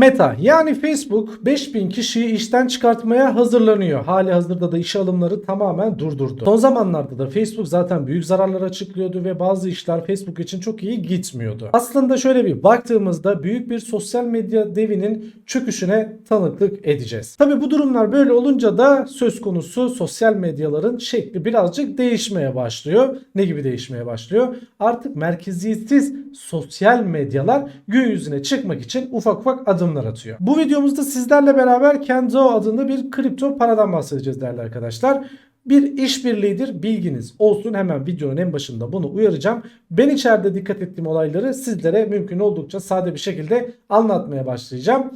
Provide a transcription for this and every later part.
Meta yani Facebook 5000 kişiyi işten çıkartmaya hazırlanıyor. Hali hazırda da işe alımları tamamen durdurdu. Son zamanlarda da Facebook zaten büyük zararlar açıklıyordu ve bazı işler Facebook için çok iyi gitmiyordu. Aslında şöyle bir baktığımızda büyük bir sosyal medya devinin çöküşüne tanıklık edeceğiz. Tabi bu durumlar böyle olunca da söz konusu sosyal medyaların şekli birazcık değişmeye başlıyor. Ne gibi değişmeye başlıyor? Artık merkeziyetsiz sosyal medyalar gün yüzüne çıkmak için ufak ufak adımlar atıyor. Bu videomuzda sizlerle beraber Kendo adında bir kripto paradan bahsedeceğiz değerli arkadaşlar. Bir işbirliğidir bilginiz olsun hemen videonun en başında bunu uyaracağım. Ben içeride dikkat ettiğim olayları sizlere mümkün oldukça sade bir şekilde anlatmaya başlayacağım.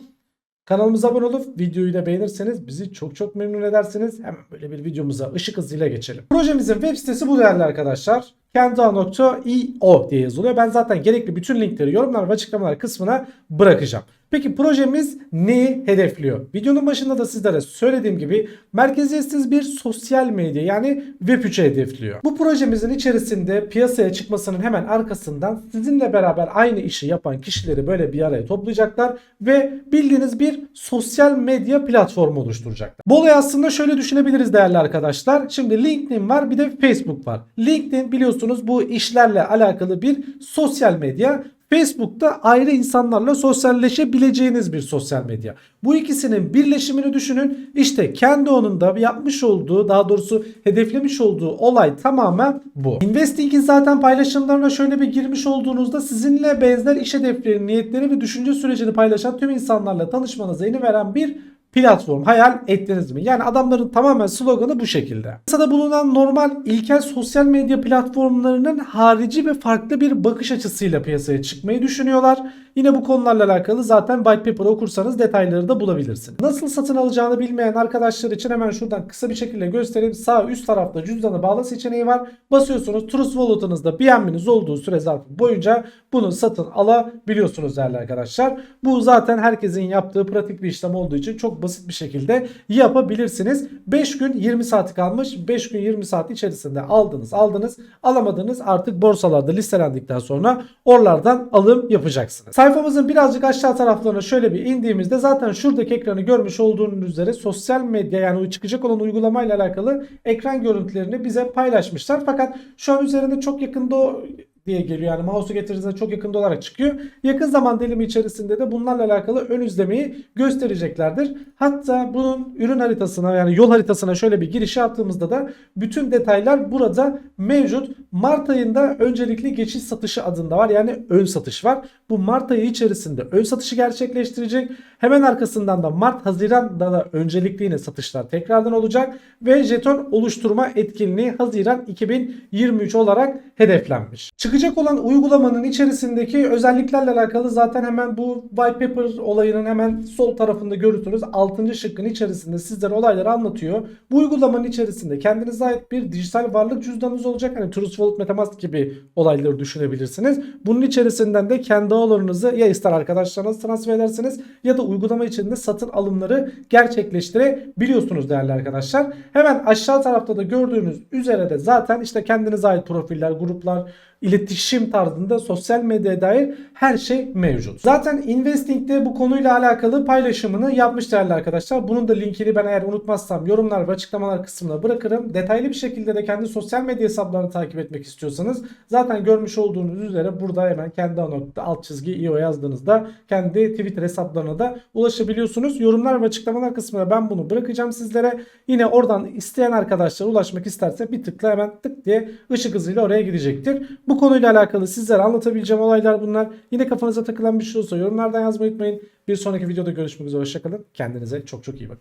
Kanalımıza abone olup videoyu da beğenirseniz bizi çok çok memnun edersiniz. Hemen böyle bir videomuza ışık hızıyla geçelim. Projemizin web sitesi bu değerli arkadaşlar. Kendo.io diye yazılıyor. Ben zaten gerekli bütün linkleri yorumlar ve açıklamalar kısmına bırakacağım. Peki projemiz neyi hedefliyor? Videonun başında da sizlere söylediğim gibi merkeziyetsiz bir sosyal medya yani Web3'e hedefliyor. Bu projemizin içerisinde piyasaya çıkmasının hemen arkasından sizinle beraber aynı işi yapan kişileri böyle bir araya toplayacaklar ve bildiğiniz bir sosyal medya platformu oluşturacaklar. Bu olayı aslında şöyle düşünebiliriz değerli arkadaşlar. Şimdi LinkedIn var bir de Facebook var. LinkedIn biliyorsunuz bu işlerle alakalı bir sosyal medya. Facebook'ta ayrı insanlarla sosyalleşebileceğiniz bir sosyal medya. Bu ikisinin birleşimini düşünün. İşte kendi onun da yapmış olduğu daha doğrusu hedeflemiş olduğu olay tamamen bu. Investing'in zaten paylaşımlarına şöyle bir girmiş olduğunuzda sizinle benzer iş hedefleri, niyetleri ve düşünce sürecini paylaşan tüm insanlarla tanışmanıza izin veren bir platform hayal ettiniz mi? Yani adamların tamamen sloganı bu şekilde. Piyasada bulunan normal ilkel sosyal medya platformlarının harici ve farklı bir bakış açısıyla piyasaya çıkmayı düşünüyorlar. Yine bu konularla alakalı zaten white paper okursanız detayları da bulabilirsiniz. Nasıl satın alacağını bilmeyen arkadaşlar için hemen şuradan kısa bir şekilde göstereyim. Sağ üst tarafta cüzdanı bağla seçeneği var. Basıyorsunuz Trust Wallet'ınızda BNB'niz olduğu süre zarfı boyunca bunu satın alabiliyorsunuz değerli arkadaşlar. Bu zaten herkesin yaptığı pratik bir işlem olduğu için çok basit bir şekilde yapabilirsiniz. 5 gün 20 saati kalmış. 5 gün 20 saat içerisinde aldınız aldınız. Alamadınız artık borsalarda listelendikten sonra oralardan alım yapacaksınız. Sayfamızın birazcık aşağı taraflarına şöyle bir indiğimizde zaten şuradaki ekranı görmüş olduğunuz üzere sosyal medya yani çıkacak olan uygulamayla alakalı ekran görüntülerini bize paylaşmışlar. Fakat şu an üzerinde çok yakında o diye geliyor. Yani mouse'u getirdiğinizde çok yakında olarak çıkıyor. Yakın zaman dilimi içerisinde de bunlarla alakalı ön izlemeyi göstereceklerdir. Hatta bunun ürün haritasına yani yol haritasına şöyle bir giriş yaptığımızda da bütün detaylar burada mevcut. Mart ayında öncelikli geçiş satışı adında var. Yani ön satış var. Bu Mart ayı içerisinde ön satışı gerçekleştirecek. Hemen arkasından da Mart Haziran'da da öncelikli yine satışlar tekrardan olacak ve jeton oluşturma etkinliği Haziran 2023 olarak hedeflenmiş. Çıkacak olan uygulamanın içerisindeki özelliklerle alakalı zaten hemen bu white paper olayının hemen sol tarafında görürsünüz. 6. şıkkın içerisinde sizlere olayları anlatıyor. Bu uygulamanın içerisinde kendinize ait bir dijital varlık cüzdanınız olacak. Hani Trust Wallet, Metamask gibi olayları düşünebilirsiniz. Bunun içerisinden de kendi ağlarınızı ya ister arkadaşlarınıza transfer edersiniz ya da uygulama içinde satın alımları gerçekleştirebiliyorsunuz değerli arkadaşlar. Hemen aşağı tarafta da gördüğünüz üzere de zaten işte kendinize ait profiller, gruplar, iletişim tarzında sosyal medyaya dair her şey mevcut. Zaten Investing'de bu konuyla alakalı paylaşımını yapmış değerli arkadaşlar. Bunun da linkini ben eğer unutmazsam yorumlar ve açıklamalar kısmına bırakırım. Detaylı bir şekilde de kendi sosyal medya hesaplarını takip etmek istiyorsanız zaten görmüş olduğunuz üzere burada hemen kendi nokta alt çizgi io yazdığınızda kendi Twitter hesaplarına da ulaşabiliyorsunuz. Yorumlar ve açıklamalar kısmına ben bunu bırakacağım sizlere. Yine oradan isteyen arkadaşlar ulaşmak isterse bir tıkla hemen tık diye ışık hızıyla oraya gidecektir. Bu konuyla alakalı sizlere anlatabileceğim olaylar bunlar. Yine kafanıza takılan bir şey olursa yorumlardan yazmayı unutmayın. Bir sonraki videoda görüşmek üzere. Hoşçakalın. Kendinize çok çok iyi bakın.